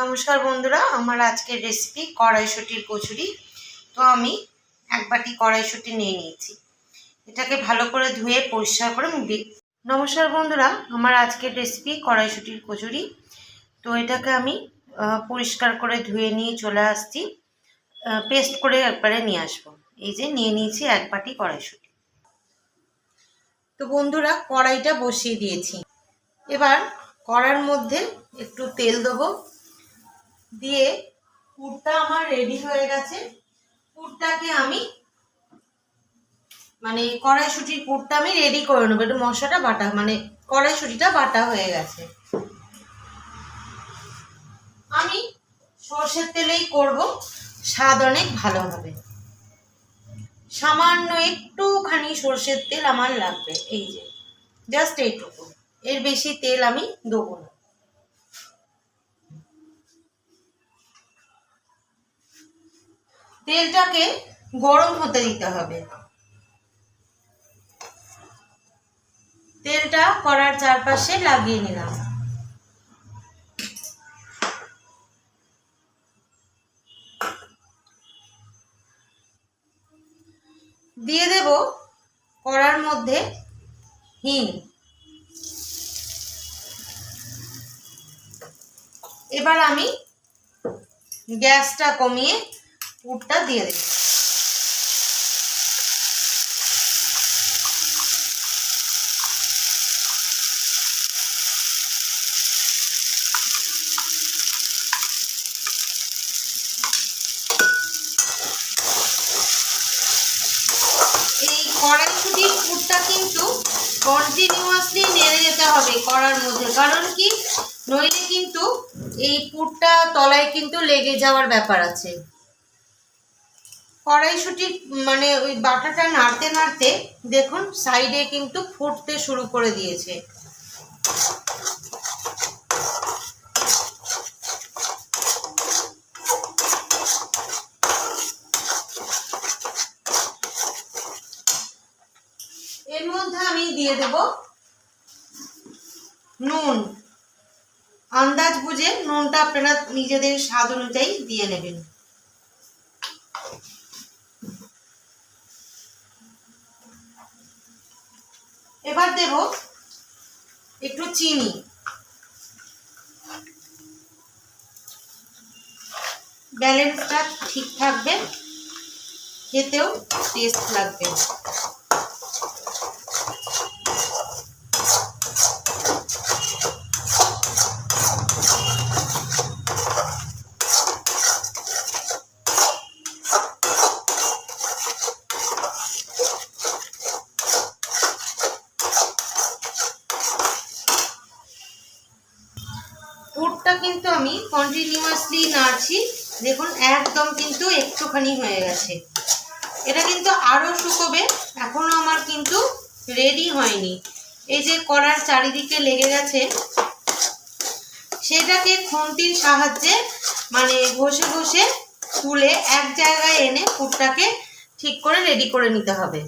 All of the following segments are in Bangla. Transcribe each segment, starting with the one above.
নমস্কার বন্ধুরা, আমার আজকের রেসিপি কড়াইশুটির কচুরি। তো আমি এক বাটি কড়াইশুটি নিয়ে নিয়েছি। এটাকে ভালো করে ধুয়ে পরিষ্কার করে নমস্কার বন্ধুরা, আমার আজকের রেসিপি কড়াইশুটির কচুরি। তো এটাকে আমি পরিষ্কার করে ধুয়ে নিয়ে চলে আসছি। পেস্ট করে একবারে নিয়ে আসব। এই যে নিয়ে নিয়েছি এক বাটি কড়াইশুটি। তো বন্ধুরা, কড়াইটা বসিয়ে দিয়েছি। এবার কড়ার মধ্যে একটু তেল দেবো। দিয়ে পুরটা আমার রেডি হয়ে গেছে। পুরটাকে আমি মানে কড়াইশুটির পুরটা আমি রেডি করে নেব। একটু মশলাটা বাটা মানে কড়াইশুটিটা বাটা হয়ে গেছে। আমি সর্ষের তেলেই করব। স্বাদ অনেক ভালো হবে। সামান্য একটুখানি সর্ষের তেল আমার লাগবে। এই যে জাস্ট এইটুকু। এর বেশি তেল আমি দেবো না। তেলটাকে গরম হতে দিতে হবে। তেলটা কড়ার চারপাশে লাগিয়ে নিলাম। দিয়ে দেব কড়ার মধ্যে হিং। এবার আমি গ্যাসটা কমিয়ে পুরটা দিয়ে দেব। এই কড়াইশুটির পুরটা কিন্তু কন্টিনিউয়াসলি নেড়ে যেতে হবে কড়ার মধ্যে। কারণ কি? নইলে কিন্তু এই পুরটা তলায় কিন্তু লেগে যাওয়ার ব্যাপার আছে। কড়াইশুটির মানে ওই বাটাটা নাড়তে নাড়তে দেখুন সাইডে কিন্তু ফুটতে শুরু করে দিয়েছে। এর মধ্যে আমি দিয়ে দেব নুন। আন্দাজ বুঝে নুনটা আপনারা নিজেদের স্বাদ অনুযায়ী দিয়ে নেবেন। এবার দেব একটু চিনি। ব্যালেন্সটা ঠিক থাকবে খেতেও টেস্ট লাগবে পুরটা কিন্তু আমি কন্টিনিউয়াসলি নাড়ছি। দেখুন, একদম কিন্তু একটুখানি হয়ে গেছে। এটা কিন্তু আরও শুকোবে। এখনও আমার কিন্তু রেডি হয়নি। এই যে চারিদিকে লেগে গেছে, সেটাকে খুন্তির সাহায্যে মানে ঘষে ঘষে তুলে এক জায়গায় এনে পুরটাকে ঠিক করে রেডি করে নিতে হবে।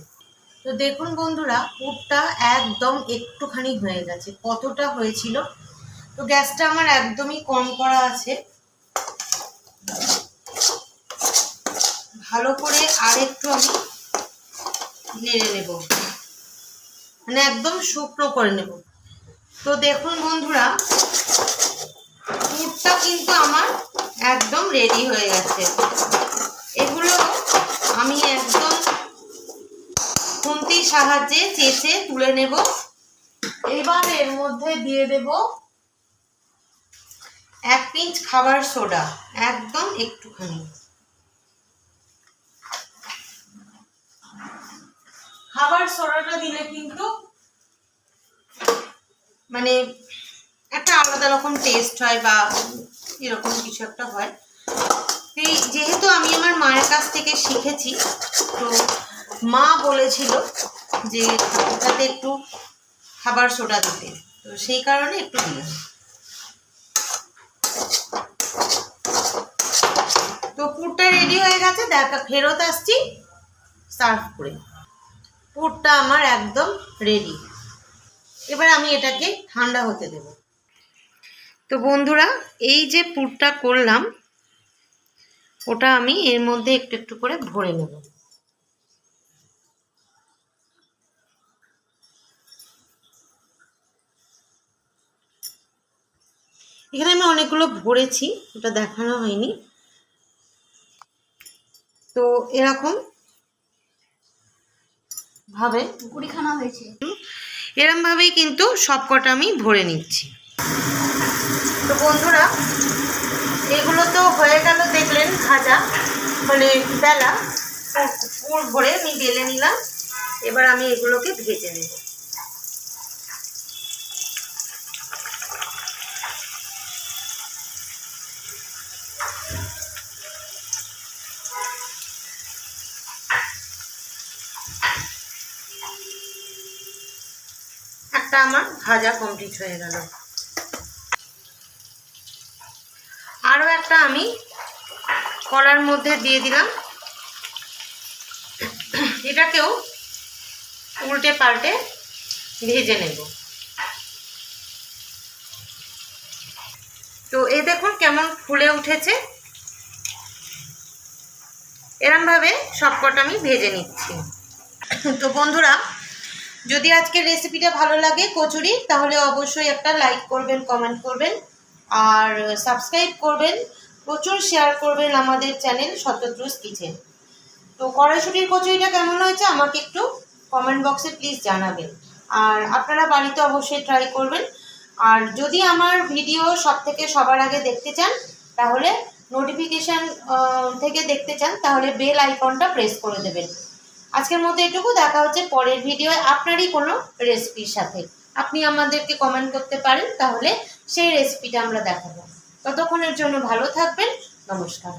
তো দেখুন বন্ধুরা, পুরটা একদম একটুখানি হয়ে গেছে। কতটা হয়েছিল তো গ্যাসটা আমার একদমই কম করা আছে। ভালো করে আর একটু আমি নেড়ে নেব। মানে একদম শুকনো করে নেব। তো দেখুন বন্ধুরা, পুরটা কিন্তু আমার একদম রেডি হয়ে গেছে। এগুলো আমি একদম খুন্তির সাহায্যে চেঁচে তুলে নেব। এবার এর মধ্যে দিয়ে দেব এক পিঞ্চ খাবার সোডা, একদম একটুখানি। খাবার সোডাটা দিলে কিন্তু মানে একটা আলাদা রকম টেস্ট হয় বা এরকম কিছু একটা হয়। এই যেহেতু আমি আমার মায়ের কাছ থেকে শিখেছি, তো মা বলেছিল যে ওটাতে একটু খাবার সোডা দিতে। তো সেই কারণে একটু দিলাম। তো পুরটা রেডি হয়ে গেছে। দেখা, ফেরত আসছি। সার্ভ করে। পুরটা আমার একদম রেডি এবার আমি এটাকে ঠান্ডা হতে দেব। তো বন্ধুরা, এই যে পুরটা করলাম, ওটা আমি এর মধ্যে একটু একটু করে ভরে নেব। এখানে আমি অনেকগুলো ভরেছি, ওটা দেখানো হয়নি। তো এরকম ভাবে কুড়িখানা হয়েছে। এরম ভাবেই কিন্তু সবকটা আমি ভরে নিচ্ছি। তো বন্ধুরা এগুলো তো হয়ে গেল দেখলেন ভাজা মানে বেলা। পুকুর পুর ভরে আমি বেলে নিলাম। এবার আমি এগুলোকে ভেজে নেব। একটা আমার ভাজা কমপ্লিট হয়ে গেল। আরও একটা আমি কলার মধ্যে দিয়ে দিলাম। এটাকেও উল্টে পাল্টে ভেজে নেব। তো এ দেখুন কেমন ফুলে উঠেছে। এরমভাবে সবকটা আমি ভেজে নিচ্ছি। তো বন্ধুরা যদি আজকের রেসিপিটা ভালো লাগে কচুরি, তাহলে অবশ্যই একটা লাইক করবেন কমেন্ট করবেন, আর সাবস্ক্রাইব করবেন, প্রচুর শেয়ার করবেন আমাদের চ্যানেল শতদ্রুস কিচেন তো কড়াইশুটির কচুরিটা কেমন হয়েছে আমাকে একটু কমেন্ট বক্সে প্লিজ জানাবেন। আর আপনারা বাড়িতে অবশ্যই ট্রাই করবেন। আর যদি আমার ভিডিও সব থেকে সবার আগে দেখতে চান, তাহলে নোটিফিকেশান থেকে দেখতে চান, তাহলে বেল আইকনটা প্রেস করে দেবেন। আজকের মতো এটুকু, দেখা হচ্ছে পরের ভিডিও আপনারই কোনো রেসিপির সাথে। আপনি আমাদেরকে কমেন্ট করতে পারেন, তাহলে সেই রেসিপিটা আমরা দেখাবো। ততক্ষণের জন্য ভালো থাকবেন, নমস্কার।